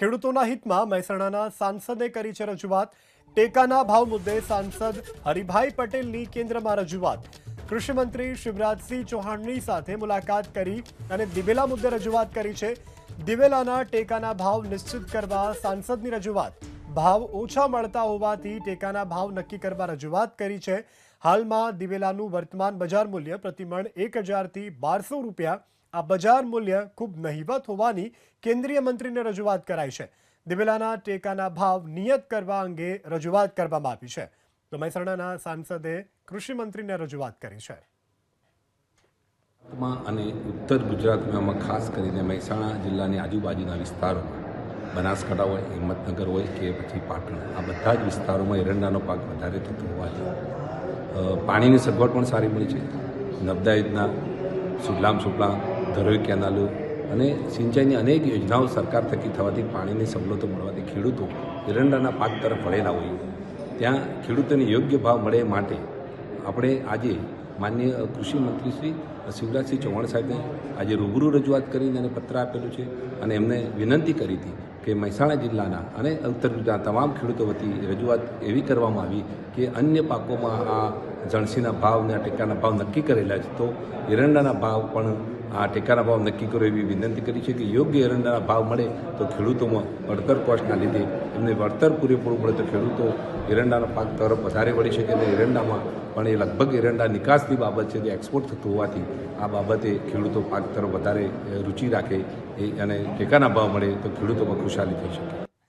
ખેડૂતોના હિતમાં મહેસાણાના સાંસદે કરી છે રજૂઆત. ટેકાના ભાવ મુદ્દે સાંસદ હરિભાઈ પટેલની કેન્દ્રમાં રજૂઆત. કૃષિમંત્રી શિવરાજસિંહ ચૌહાણની સાથે મુલાકાત કરી અને દિવેલા મુદ્દે રજૂઆત કરી છે. દિવેલાના ટેકાના ભાવ નિશ્ચિત કરવા સાંસદની રજૂઆત. ભાવ ઓછા મળતા હોવાથી ટેકાના ભાવ નક્કી કરવા રજૂઆત કરી છે. હાલમાં દિવેલાનું વર્તમાન બજાર મૂલ્ય પ્રતિમણ એક હજારથી બારસો રૂપિયા આ બજાર મૂલ્ય ખૂબ નહિવત હોવાની કેન્દ્રીય મંત્રીને રજૂઆત કરાઈ છે. દિવેલાના ટેકાના ભાવ નિયત કરવા અંગે રજૂઆત કરવામાં આવી છે. તો મહેસાણાના સાંસદે કૃષિમંત્રીને રજૂઆત કરી છે. અને ઉત્તર ગુજરાતમાં ખાસ કરીને મહેસાણા જિલ્લાની આજુબાજુના વિસ્તારોમાં બનાસકાંઠા હોય, હિંમતનગર હોય કે પછી પાટણ, આ બધા જ વિસ્તારોમાં એરંડાનો પાક વધારે થતો હોવાથી પાણીની સગવડ પણ સારી મળી છે. નર્મદા યોજના સુજલામ સુફલામ ધરોઈ કેનાલો અને સિંચાઈની અનેક યોજનાઓ સરકાર થકી થવાથી પાણીની સવલતો મળવાથી ખેડૂતો એરંડાના પાક તરફ વળેલા હોય. ત્યાં ખેડૂતોને યોગ્ય ભાવ મળે માટે આપણે આજે માનનીય કૃષિ મંત્રી શ્રી શિવરાજસિંહ ચૌહાણ સાહેબને આજે રૂબરૂ રજૂઆત કરીને અને પત્ર આપેલું છે અને એમને વિનંતી કરી હતી કે મહેસાણા જિલ્લાના અને ઉત્તર ગુજરાતના તમામ ખેડૂતો વતી રજૂઆત એવી કરવામાં આવી કે અન્ય પાકોમાં આ જણસીના ભાવ અને આ ટેકાના ભાવ નક્કી કરેલા છે, તો એરંડાના ભાવ પણ આ ટેકાના ભાવ નક્કી કરો એવી વિનંતી કરી છે કે યોગ્ય એરંડાના ભાવ મળે તો ખેડૂતોમાં વળતર કોસ્ટના લીધે એમને વળતર પૂરેપૂરું મળે તો ખેડૂતો એરંડાના પાક તરફ વધારે વળી શકે અને એરંડામાં પણ એ લગભગ એરંડા નિકાસની બાબત છે જે એક્સપોર્ટ થતું હોવાથી આ બાબતે ખેડૂતો પાક તરફ વધારે રુચિ રાખે એ અને ટેકાના ભાવ મળે તો ખેડૂતોમાં ખુશાલી થઈ શકે.